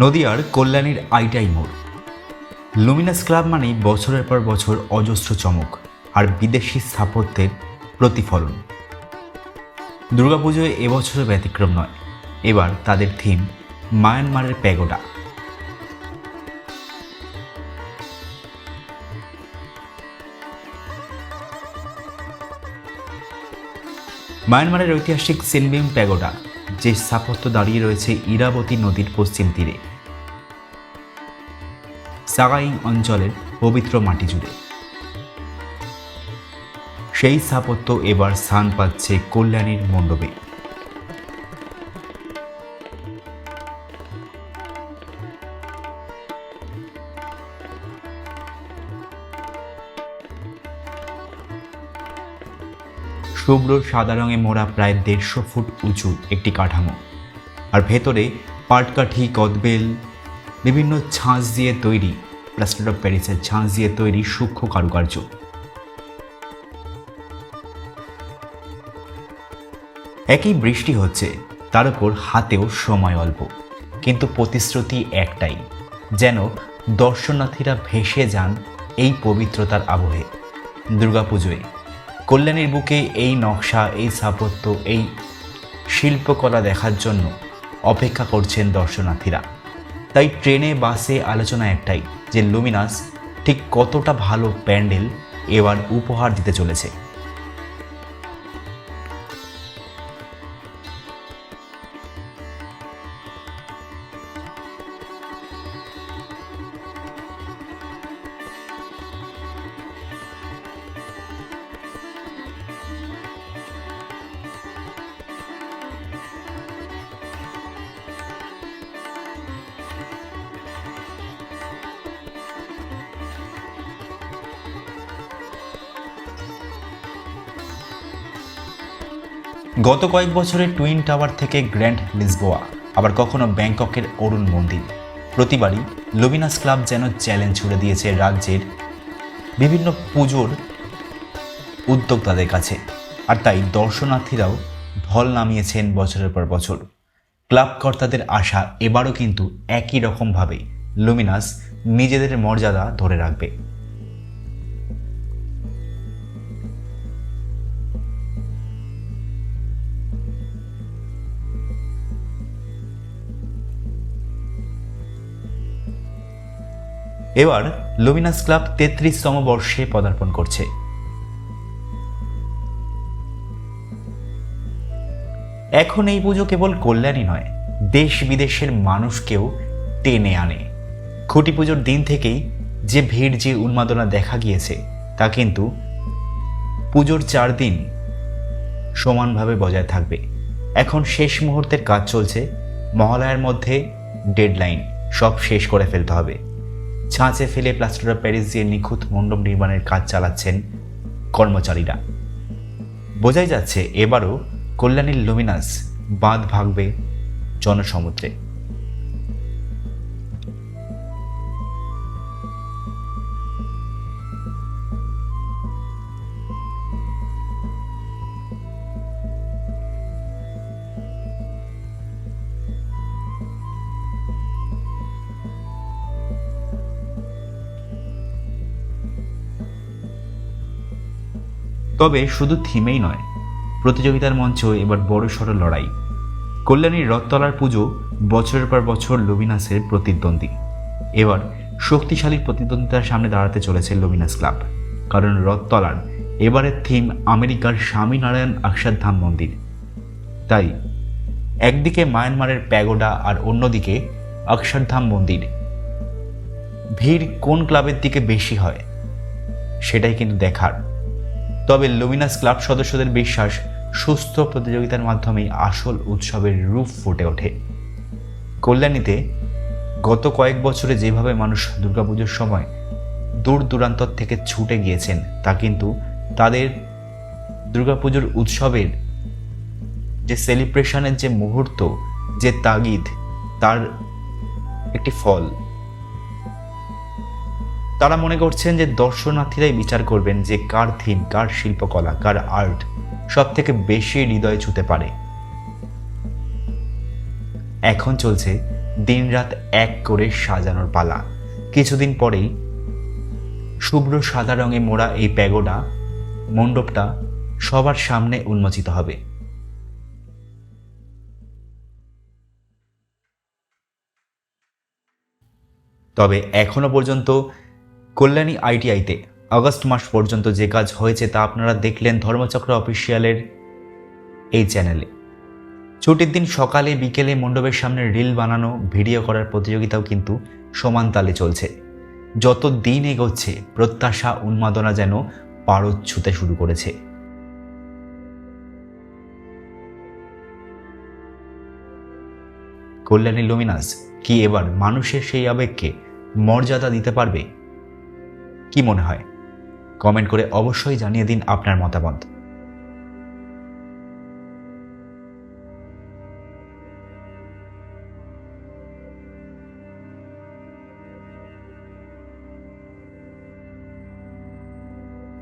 নদিয়ার কল্যাণীর আইটাই মোড়। Luminous club মানেই বছরের পর বছর অজস্র চমক আর বিদেশি স্থাপত্যের প্রতিফলন। দুর্গাপুজোয় এবছরও ব্যতিক্রম নয়। এবার তাদের থিম মায়ানমারের প্যাগোডা। মায়ানমারের ঐতিহাসিক সিনবিম প্যাগোডা যে স্থাপত্য দাঁড়িয়ে রয়েছে ইরাবতী নদীর পশ্চিম তীরে। সাগাইং অঞ্চলের পবিত্র মাটি জুড়ে। সেই স্থাপত্য এবার স্থান পাচ্ছে কল্যাণীর মণ্ডপে। শুভ্র সাদা রঙে মোড়া প্রায় দেড়শো ফুট উঁচু একটি কাঠামো। আর ভেতরে পাটকাঠি, কদবেল, বিভিন্ন ছাঁচ দিয়ে তৈরি, প্লাস্টার অফ প্যারিসের ছাঁচ দিয়ে তৈরি সূক্ষ্ম কারুকার্য। একই বৃষ্টি হচ্ছে, তার উপর হাতেও সময় অল্প, কিন্তু প্রতিশ্রুতি একটাই, যেন দর্শনার্থীরা ভেসে যান এই পবিত্রতার আবহে। দুর্গাপুজোয় কল্যাণীর বুকে এই নকশা, এই স্থাপত্য, এই শিল্পকলা দেখার জন্য অপেক্ষা করছেন দর্শনার্থীরা। তাই ট্রেনে, বাসে আলোচনা একটাই যে লুমিনাস ঠিক কতটা ভালো প্যান্ডেল এবার উপহার দিতে চলেছে। গত কয়েক বছরে টুইন টাওয়ার থেকে গ্র্যান্ড লিসবোয়া, আবার কখনো ব্যাংককের অরুণ মন্দির। প্রতিবারই লুমিনাস ক্লাব যেন চ্যালেঞ্জ ছুড়ে দিয়েছে রাজ্যের বিভিন্ন পুজোর উদ্যোক্তাদের কাছে। আর তাই দর্শনার্থীরাও ঢল নামিয়েছেন বছরের পর বছর। ক্লাব কর্তাদের আশা এবারও কিন্তু একই রকমভাবে লুমিনাস নিজেদের মর্যাদা ধরে রাখবে। এবার লুমিনাস ক্লাব তেত্রিশতম বর্ষে পদার্পণ করছে। এখন এই পুজো কেবল কল্যাণী নয় দেশ বিদেশের মানুষকেও টেনে আনে। খুঁটি পুজোর দিন থেকেই যে ভিড়, যে উন্মাদনা দেখা গিয়েছে, তা কিন্তু পুজোর চার দিন সমানভাবে বজায় থাকবে। এখন শেষ মুহূর্তের কাজ চলছে, মহালয়ার মধ্যে ডেডলাইন সব শেষ করে ফেলতে হবে। ছাঁচে ফেলে প্লাস্টার অফ প্যারিস দিয়ে নিখুঁত মণ্ডপ নির্মাণের কাজ চালাচ্ছেন কর্মচারীরা। বোঝাই যাচ্ছে, এবারও কল্যাণীর লুমিনাস বাঁধ ভাগবে জনসমুদ্রে। তবে শুধু থিমেই নয়, প্রতিযোগিতার মঞ্চ এবার বড় সড়ো লড়াই। কল্যাণীর রথতলার পুজো বছরের পর বছর লুমিনাসের প্রতিদ্বন্দ্বী। এবার শক্তিশালী প্রতিদ্বন্দ্বিতার সামনে দাঁড়াতে চলেছে লুমিনাস ক্লাব, কারণ রথতলার এবারের থিম আমেরিকার স্বামীনারায়ণ অক্ষরধাম মন্দির। তাই একদিকে মায়ানমারের প্যাগোডা আর অন্যদিকে অক্ষরধাম মন্দির। ভিড় কোন ক্লাবের দিকে বেশি হয়, সেটাই কিন্তু দেখার। তবে লুমিনাস ক্লাব সদস্যদের বিশ্বাস, সুস্থ প্রতিযোগিতার মাধ্যমেই আসল উৎসবের রূপ ফুটে ওঠে। কল্যাণীতে গত কয়েক বছরে যেভাবে মানুষ দুর্গাপুজোর সময় দূর দূরান্তর থেকে ছুটে গিয়েছেন, তা কিন্তু তাদের দুর্গাপুজোর উৎসবের যে সেলিব্রেশনের যে মুহূর্ত, যে তাগিদ, তার একটি ফল। তারা মনে করছেন যে দর্শনার্থীরাই বিচার করবেন যে কার থিম, কার শিল্পকলা, কার আর্ট সব থেকে বেশি হৃদয়ে ছুতে পারে। এখন চলছে দিনরাত এক করে সাজানোর পালা। কিছুদিন পরেই শুভ্র সাদা রঙে মোড়া এই প্যাগোডা, মণ্ডপটা সবার সামনে উন্মোচিত হবে। তবে এখনও পর্যন্ত কল্যাণী আইটিআইতে আগস্ট মাস পর্যন্ত যে কাজ হয়েছে তা আপনারা দেখলেন ধর্মচক্র অফিসিয়ালের এই চ্যানেলে। ছুটির দিন সকালে, বিকেলে মণ্ডপের সামনে রিল বানানো, ভিডিও করার প্রতিযোগিতাও কিন্তু সমান তালে চলছে। যত দিন এগোচ্ছে, প্রত্যাশা, উন্মাদনা যেন পারদ ছুতে শুরু করেছে। কল্যাণী লুমিনাস, কি এবার মানুষের সেই আবেগকে মর্যাদা দিতে পারবে? কি মনে হয়? কমেন্ট করে অবশ্যই জানিয়ে দিন আপনার মতামত।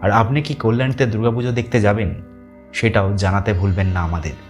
আর আপনি কি কল্যাণীতে দুর্গাপুজো দেখতে যাবেন? সেটাও জানাতে ভুলবেন না আমাদের।